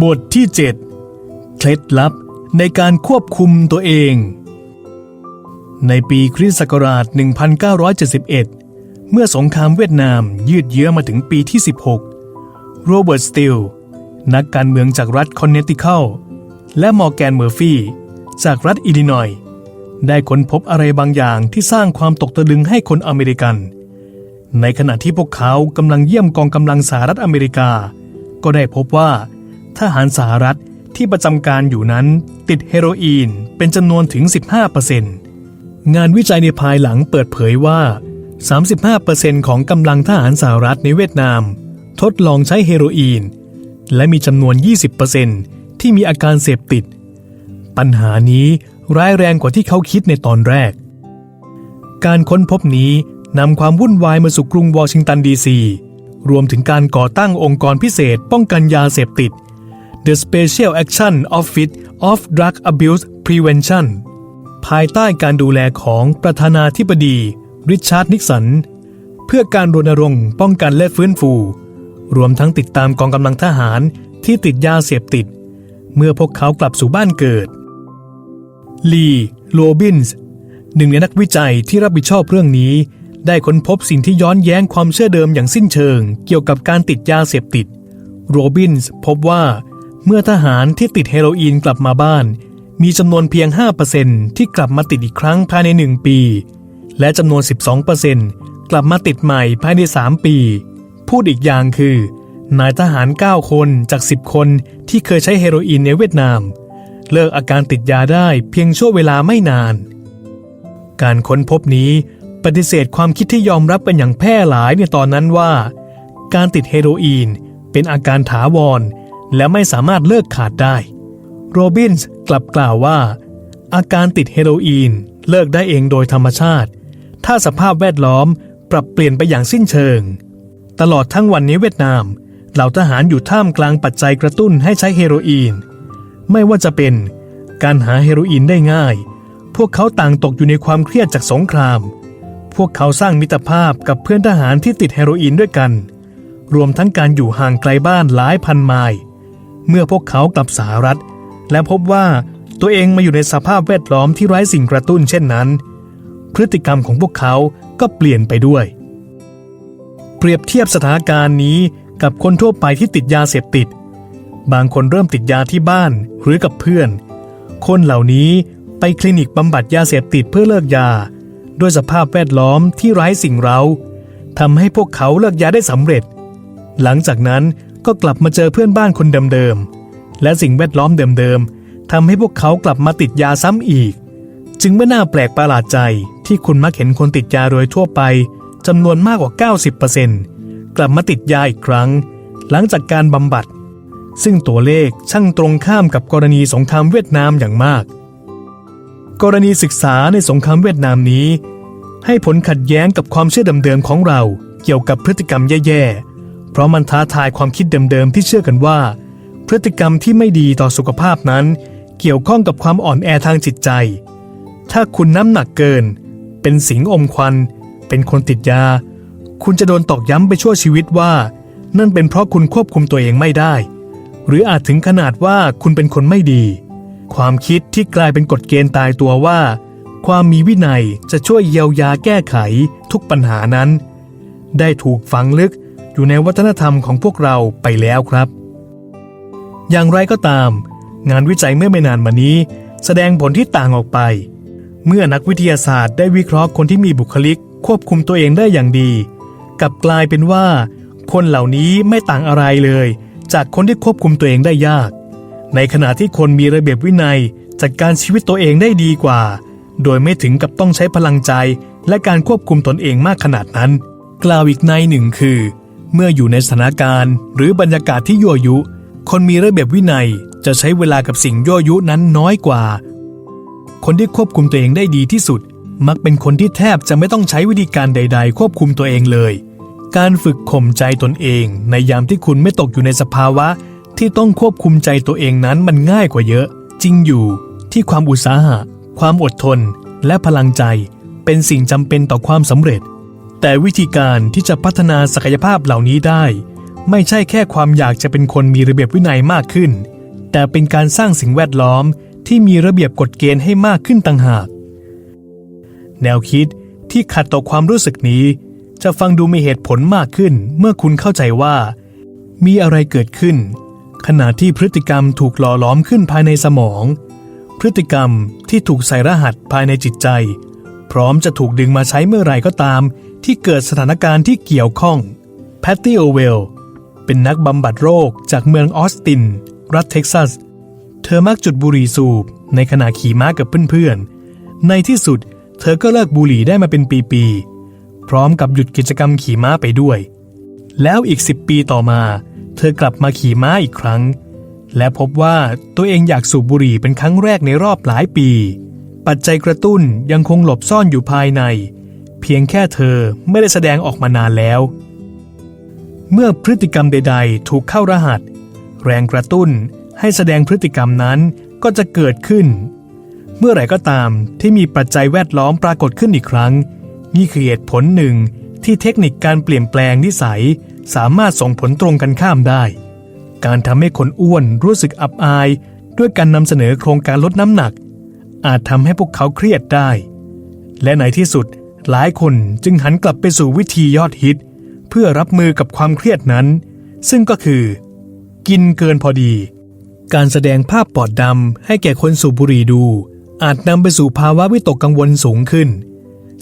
บทที่ 7 เคล็ดลับในการควบคุมตัวเอง ในปีคริสต์ศักราช 1971 เมื่อสงครามเวียดนามยืดเยื้อมาถึงปีที่ 16 โรเบิร์ต สติล นักการเมืองจากรัฐคอนเนตติคัลและมอร์แกน เมอร์ฟี่ จากรัฐอิลลินอยส์ได้ค้นพบอะไรบางอย่างที่สร้างความตกตะลึงให้คนอเมริกัน ในขณะที่พวกเขากำลังเยี่ยมกองกำลังสหรัฐอเมริกา ก็ได้พบว่า ทหารสหรัฐที่ประจำการอยู่นั้นติดเฮโรอีนเป็นจำนวนถึง 15%งานวิจัยในภายหลังเปิดเผยว่า 35%ของกำลังทหารสหรัฐในเวียดนาม ทดลองใช้เฮโรอีน และมีจำนวน 20%ที่มีอาการเสพติด ปัญหานี้ร้ายแรงกว่าที่เขาคิดในตอนแรก การค้นพบนี้นำความวุ่นวายมาสู่กรุงวอชิงตันดีซีรวมถึงการก่อตั้งองค์กรพิเศษป้องกันยาเสพติด The Special Action Office of Drug Abuse Prevention ภายใต้การดูแลของประธานาธิบดี ริชาร์ดนิกสัน เพื่อการรณรงค์ป้องกันและฟื้นฟู รวมทั้งติดตามกองกำลังทหารที่ติดยาเสพติด เมื่อพวกเขากลับสู่บ้านเกิด ลีโรบินส์หนึ่งในนักวิจัยที่รับผิดชอบเรื่องนี้ ได้ค้นพบสิ่งที่ย้อนแย้งความเชื่อเดิมอย่างสิ้นเชิง เกี่ยวกับการติดยาเสพติด โรบินส์พบว่า เมื่อทหารที่ติดเฮโรอีนกลับมาบ้าน มีจำนวนเพียง 5%ที่กลับมาติดอีกครั้งภายใน 1 ปี และจำนวน 12%กลับมาติดใหม่ภายใน 3 ปี พูดอีกอย่างคือ นายทหาร 9 คนจาก 10 คนที่เคยใช้เฮโรอีนในเวียดนาม เลิกอาการติดยาได้เพียงชั่วเวลาไม่นาน การค้นพบนี้ปฏิเสธความคิดที่ยอมรับกันอย่างแพร่หลายในตอนนั้นว่า การติดเฮโรอีนเป็นอาการถาวร และไม่สามารถเลิกขาดได้ โรบินส์กลับกล่าวว่า อาการติดเฮโรอีนเลิกได้เองโดยธรรมชาติ ถ้าสภาพแวดล้อมปรับเปลี่ยนไปอย่างสิ้นเชิง ตลอดทั้งวันนี้เวียดนามเหล่าทหารอยู่ท่ามกลางปัจจัยกระตุ้นให้ใช้เฮโรอีน ไม่ว่าจะเป็นการหาเฮโรอีนได้ง่าย พวกเขาต่างตกอยู่ในความเครียดจากสงคราม พวกเขาสร้างมิตรภาพกับเพื่อนทหารที่ติดเฮโรอีนด้วยกัน รวมทั้งการอยู่ห่างไกลบ้านหลายพันไมล์ เมื่อพวกเขากลับสหรัฐ และพบว่าตัวเองมาอยู่ในสภาพแวดล้อมที่ไร้สิ่งกระตุ้นเช่นนั้น พฤติกรรมของพวกเขาก็เปลี่ยนไปด้วย เปรียบเทียบสถานการณ์นี้กับคนทั่วไปที่ติดยาเสพติด บางคนเริ่มติดยาที่บ้านหรือกับเพื่อน คนเหล่านี้ไปคลินิกบำบัดยาเสพติดเพื่อเลิกยา ด้วยสภาพแวดล้อมที่ไร้สิ่งเร้าทำให้พวกเขาเลิกยาได้สำเร็จ หลังจากนั้น ก็กลับมาเจอเพื่อนบ้านคนเดิมๆ และสิ่งแวดล้อมเดิมๆทำให้พวกเขากลับมาติดยาซ้ำอีก จึงไม่น่าแปลกประหลาดใจที่คุณมักเห็นคนติดยาโดยทั่วไปจำนวนมากกว่า 90%กลับมาติดยาอีกครั้ง หลังจากการบำบัด ซึ่งตัวเลขช่างตรงข้ามกับกรณีสงครามเวียดนามอย่างมาก กรณีศึกษาในสงครามเวียดนามนี้ ให้ผลขัดแย้งกับความเชื่อเดิมๆของเราเกี่ยวกับพฤติกรรมแย่ๆ เพราะมันท้าทายความคิดเดิมๆที่เชื่อกันว่า พฤติกรรมที่ไม่ดีต่อสุขภาพนั้น เกี่ยวข้องกับความอ่อนแอทางจิตใจ ถ้าคุณน้ำหนักเกิน เป็นสิงอมควัน เป็นคนติดยา คุณจะโดนตอกย้ำไปชั่วชีวิตว่า นั่นเป็นเพราะคุณควบคุมตัวเองไม่ได้ หรืออาจถึงขนาดว่าคุณเป็นคนไม่ดี ความคิดที่กลายเป็นกฎเกณฑ์ตายตัวว่า ความมีวินัยจะช่วยเยียวยาแก้ไขทุกปัญหานั้น ได้ถูกฝังลึก อยู่ในวัฒนธรรมของพวกเราไปแล้วครับ อย่างไรก็ตาม งานวิจัยเมื่อไม่นานมานี้ แสดงผลที่ต่างออกไป เมื่อนักวิทยาศาสตร์ได้วิเคราะห์คนที่มีบุคลิก ควบคุมตัวเองได้อย่างดี กลับกลายเป็นว่า คนเหล่านี้ไม่ต่างอะไรเลย จากคนที่ควบคุมตัวเองได้ยาก ในขณะที่คนมีระเบียบวินัยจัดการชีวิตตัวเองได้ดีกว่า โดยไม่ถึงกับต้องใช้พลังใจและการควบคุมตนเองมากขนาดนั้น กล่าวอีกในหนึ่งคือ เมื่ออยู่ในสถานการณ์ หรือบรรยากาศที่ยั่วยุ คนมีระเบียบวินัยจะใช้เวลากับสิ่งยั่วยุนั้นน้อยกว่า คนที่ควบคุมตัวเองได้ดีที่สุด มักเป็นคนที่แทบจะไม่ต้องใช้วิธีการใด ๆ ควบคุมตัวเองเลย การฝึกข่มใจตนเอง ในยามที่คุณไม่ตกอยู่ในสภาวะ ที่ต้องควบคุมใจตัวเองนั้นมันง่ายกว่าเยอะ จริงอยู่ที่ความอุตสาหะ ความอดทน และพลังใจ เป็นสิ่งจำเป็นต่อความสำเร็จ แต่วิธีการที่จะพัฒนาศักยภาพเหล่านี้ได้ ไม่ใช่แค่ความอยากจะเป็นคนมีระเบียบวินัยมากขึ้น แต่เป็นการสร้างสิ่งแวดล้อมที่มีระเบียบกฎเกณฑ์ให้มากขึ้นต่างหาก แนวคิดที่ขัดต่อความรู้สึกนี้ จะฟังดูมีเหตุผลมากขึ้นเมื่อคุณเข้าใจว่า มีอะไรเกิดขึ้น ขณะที่พฤติกรรมถูกหล่อหลอมขึ้นภายในสมอง พฤติกรรมที่ถูกใส่รหัสภายในจิตใจ พร้อมจะถูกดึงมาใช้เมื่อไหร่ก็ตาม ที่เกิดสถานการณ์ที่เกี่ยวข้องแพตตี้โอเวลเป็นนักบำบัดโรคจากเมืองออสติน รัฐเท็กซัส เธอมักจุดบุหรี่สูบในขณะขี่ม้ากับเพื่อนๆ ในที่สุดเธอก็เลิกบุหรี่ได้มาเป็นปีๆ พร้อมกับหยุดกิจกรรมขี่ม้าไปด้วย แล้วอีกสิบปีต่อมา เธอกลับมาขี่ม้าอีกครั้ง และพบว่าตัวเองอยากสูบบุหรี่เป็นครั้งแรกในรอบหลายปี ปัจจัยกระตุ้นยังคงหลบซ่อนอยู่ภายใน เพียงแค่เธอไม่ได้แสดงออกมานานแล้ว เมื่อพฤติกรรมใด ๆ ถูกเข้ารหัส แรงกระตุ้นให้แสดงพฤติกรรมนั้นก็จะเกิดขึ้น เมื่อไหร่ก็ตามที่มีปัจจัยแวดล้อมปรากฏขึ้นอีกครั้ง นี่คือเหตุผลหนึ่งที่เทคนิคการเปลี่ยนแปลงนิสัย สามารถส่งผลตรงกันข้ามได้ การทำให้คนอ้วนรู้สึกอับอาย ด้วยการนำเสนอโครงการลดน้ำหนัก อาจทำให้พวกเขาเครียดได้ และในที่สุดหลายคนจึงหันกลับไปสู่วิธียอดฮิต เพื่อรับมือกับความเครียดนั้น ซึ่งก็คือ กินเกินพอดี การแสดงภาพปอดดำให้แก่คนสูบบุหรี่ดู อาจนำไปสู่ภาวะวิตกกังวลสูงขึ้น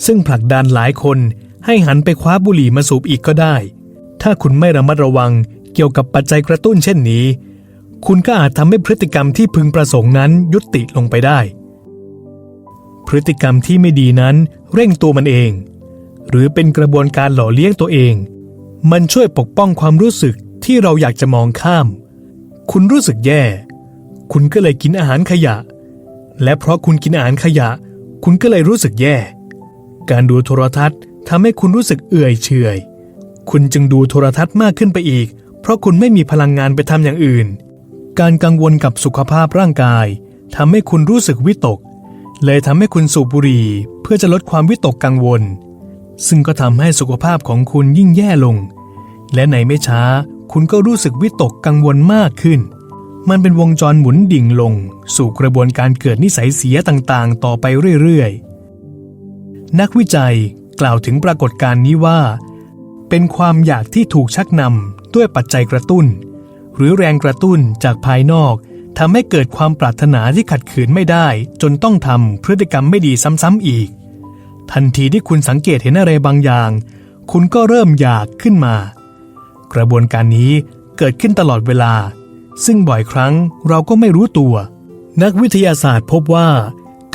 ซึ่งผลักดันหลายคนให้หันไปคว้าบุหรี่มาสูบอีกก็ได้ ถ้าคุณไม่ระมัดระวังเกี่ยวกับปัจจัยกระตุ้นเช่นนี้ คุณก็อาจทำให้พฤติกรรมที่พึงประสงค์นั้นยุติลงไปได้ พฤติกรรมที่ไม่ดีนั้นเร่งตัวมันเอง หรือเป็นกระบวนการหล่อเลี้ยงตัวเอง มันช่วยปกป้องความรู้สึกที่เราอยากจะมองข้าม คุณรู้สึกแย่ คุณก็เลยกินอาหารขยะ และเพราะคุณกินอาหารขยะ คุณก็เลยรู้สึกแย่ การดูโทรทัศน์ทำให้คุณรู้สึกเอื่อยเฉยคุณจึงดูโทรทัศน์มากขึ้นไปอีก เพราะคุณไม่มีพลังงานไปทำอย่างอื่น การกังวลกับสุขภาพร่างกายทำให้คุณรู้สึกวิตก เลยทำให้คุณสูบบุหรี่เพื่อจะลดความวิตกกังวล ซึ่งก็ทำให้สุขภาพของคุณยิ่งแย่ลง และในไม่ช้าคุณก็รู้สึกวิตกกังวลมากขึ้น มันเป็นวงจรหมุนดิ่งลง สู่กระบวนการเกิดนิสัยเสียต่างๆ ต่อไปเรื่อยๆ นักวิจัยกล่าวถึงปรากฏการณ์นี้ว่า เป็นความอยากที่ถูกชักนำด้วยปัจจัยกระตุ้น หรือแรงกระตุ้นจากภายนอก ทำให้เกิดความปรารถนาที่ขัดขืนไม่ได้ จนต้องทำพฤติกรรมไม่ดีซ้ำๆอีก ทันทีที่คุณสังเกตเห็นอะไรบางอย่าง คุณก็เริ่มอยากขึ้นมา กระบวนการนี้เกิดขึ้นตลอดเวลา ซึ่งบ่อยครั้งเราก็ไม่รู้ตัว นักวิทยาศาสตร์พบว่า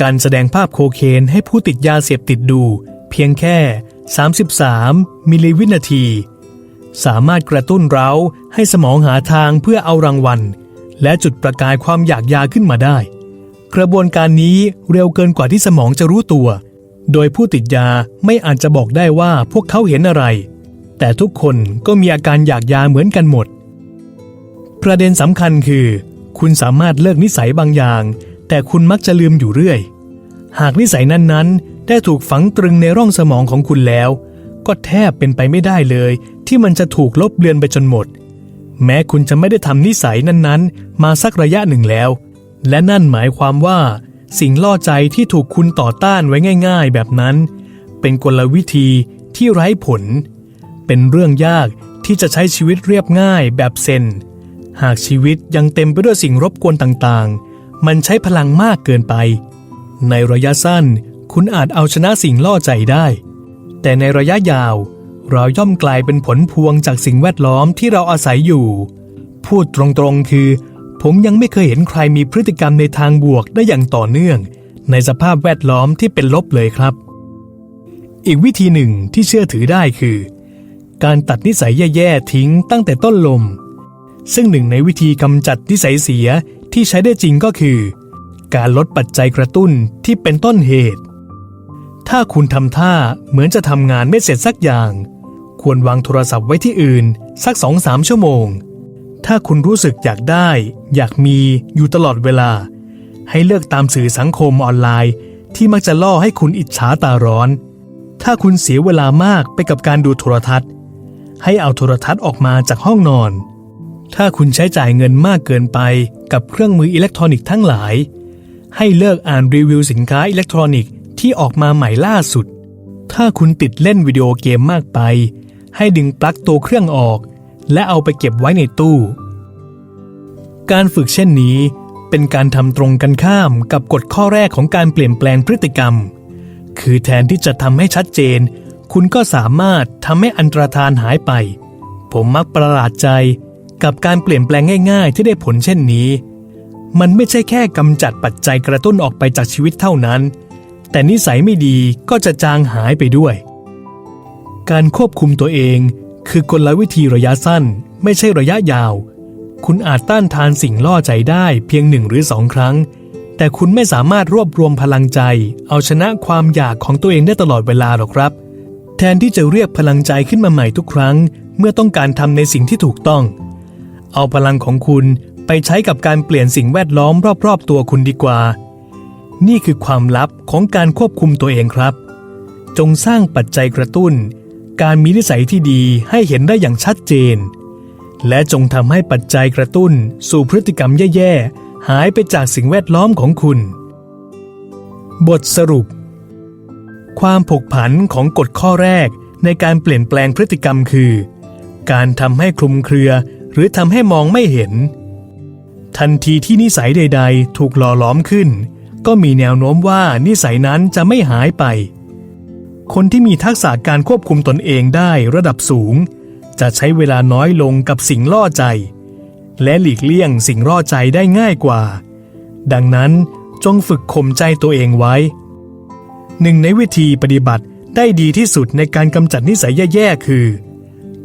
การแสดงภาพโคเคนให้ผู้ติดยาเสพติดดู เพียงแค่ 33 มิลลิวินาที สามารถกระตุ้นเราให้สมองหาทางเพื่อเอารางวัล และจุดประกายความอยากยาขึ้นมาได้ กระบวนการนี้เร็วเกินกว่าที่สมองจะรู้ตัว โดยผู้ติดยาไม่อาจจะบอกได้ว่าพวกเขาเห็นอะไร แต่ทุกคนก็มีอาการอยากยาเหมือนกันหมด ประเด็นสำคัญคือ คุณสามารถเลิกนิสัยบางอย่าง แต่คุณมักจะลืมอยู่เรื่อย หากนิสัยนั้นๆ ได้ถูกฝังตรึงในร่องสมองของคุณแล้ว ก็แทบเป็นไปไม่ได้เลย ที่มันจะถูกลบเลือนไปจนหมด แม้คุณจะไม่ได้ทำนิสัยนั้นๆ มาสักระยะหนึ่งแล้ว และนั่นหมายความว่า สิ่งล่อใจที่ถูกคุณต่อต้านไว้ง่าย ๆ แบบนั้น เป็นกลวิธีที่ไร้ผล เป็นเรื่องยากที่จะใช้ชีวิตเรียบง่ายแบบเซนหากชีวิตยังเต็มไปด้วยสิ่งรบกวนต่างๆ มันใช้พลังมากเกินไป ในระยะสั้นคุณอาจเอาชนะสิ่งล่อใจได้ แต่ในระยะยาว เราย่อมกลายเป็นผลพวงจากสิ่งแวดล้อมที่เราอาศัยอยู่ พูดตรงๆคือ ผมยังไม่เคยเห็นใครมีพฤติกรรมในทางบวกได้อย่างต่อเนื่อง ในสภาพแวดล้อมที่เป็นลบเลยครับ อีกวิธีหนึ่งที่เชื่อถือได้คือ การตัดนิสัยแย่ๆทิ้งตั้งแต่ต้นลม ซึ่งหนึ่งในวิธีกำจัดนิสัยเสียที่ใช้ได้จริงก็คือ การลดปัจจัยกระตุ้นที่เป็นต้นเหตุถ้าคุณทำท่าเหมือนจะทำงานไม่เสร็จสักอย่าง ควรวางโทรศัพท์ไว้ที่อื่น สักสองสามชั่วโมง ถ้าคุณรู้สึกอยากได้ อยากมีอยู่ตลอดเวลา ให้เลือกตามสื่อสังคมออนไลน์ ที่มักจะล่อให้คุณอิจฉาตาร้อน ถ้าคุณเสียเวลามากไปกับการดูโทรทัศน์ ให้เอาโทรทัศน์ออกมาจากห้องนอน ถ้าคุณใช้จ่ายเงินมากเกินไปกับเครื่องมืออิเล็กทรอนิกส์ทั้งหลาย ให้เลิกอ่านรีวิวสินค้าอิเล็กทรอนิกส์ที่ออกมาใหม่ล่าสุดถ้าคุณติดเล่นวิดีโอเกมมากไป ให้ดึงปลั๊กตัวเครื่องออก และเอาไปเก็บไว้ในตู้ การฝึกเช่นนี้เป็นการทำตรงกันข้ามกับกฎข้อแรกของการเปลี่ยนแปลงพฤติกรรม คือแทนที่จะทำให้ชัดเจน คุณก็สามารถทำให้อันตรธานหายไป ผมมักประหลาดใจกับการเปลี่ยนแปลงง่ายๆ ที่ได้ผลเช่นนี้ มันไม่ใช่แค่กำจัดปัจจัยกระตุ้นออกไปจากชีวิตเท่านั้น แต่นิสัยไม่ดีก็จะจางหายไปด้วย การควบคุมตัวเอง คือกลวิธีระยะสั้น ไม่ใช่ระยะยาว คุณอาจต้านทานสิ่งล่อใจได้เพียงหนึ่งหรือสองครั้ง แต่คุณไม่สามารถรวบรวมพลังใจ เอาชนะความอยากของตัวเองได้ตลอดเวลาหรอกครับ แทนที่จะเรียกพลังใจขึ้นมาใหม่ทุกครั้ง เมื่อต้องการทำในสิ่งที่ถูกต้อง เอาพลังของคุณไปใช้กับการเปลี่ยนสิ่งแวดล้อมรอบๆ ตัวคุณดีกว่า นี่คือความลับของการควบคุมตัวเองครับ จงสร้างปัจจัยกระตุ้น การมีนิสัยที่ดีให้เห็นได้อย่างชัดเจน และจงทำให้ปัจจัยกระตุ้นสู่พฤติกรรมแย่ๆ หายไปจากสิ่งแวดล้อมของคุณ บทสรุป ความผกผันของกฎข้อแรกในการเปลี่ยนแปลงพฤติกรรมคือ การทำให้คลุมเครือหรือทำให้มองไม่เห็น ทันทีที่นิสัยใด ๆ ถูกหล่อหลอมขึ้น ก็มีแนวโน้มว่านิสัยนั้นจะไม่หายไป คนที่มีทักษะการควบคุมตนเองได้ระดับสูง จะใช้เวลาน้อยลงกับสิ่งล่อใจ และหลีกเลี่ยงสิ่งล่อใจได้ง่ายกว่า ดังนั้นจงฝึกข่มใจตัวเองไว้ หนึ่งในวิธีปฏิบัติได้ดีที่สุดในการกำจัดนิสัยแย่ๆคือ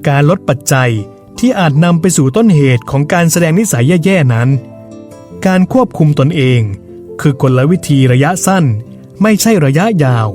การลดปัจจัยที่อาจนำไปสู่ต้นเหตุของการแสดงนิสัยแย่ๆนั้น การควบคุมตนเอง คือกลวิธีระยะสั้น ไม่ใช่ระยะยาว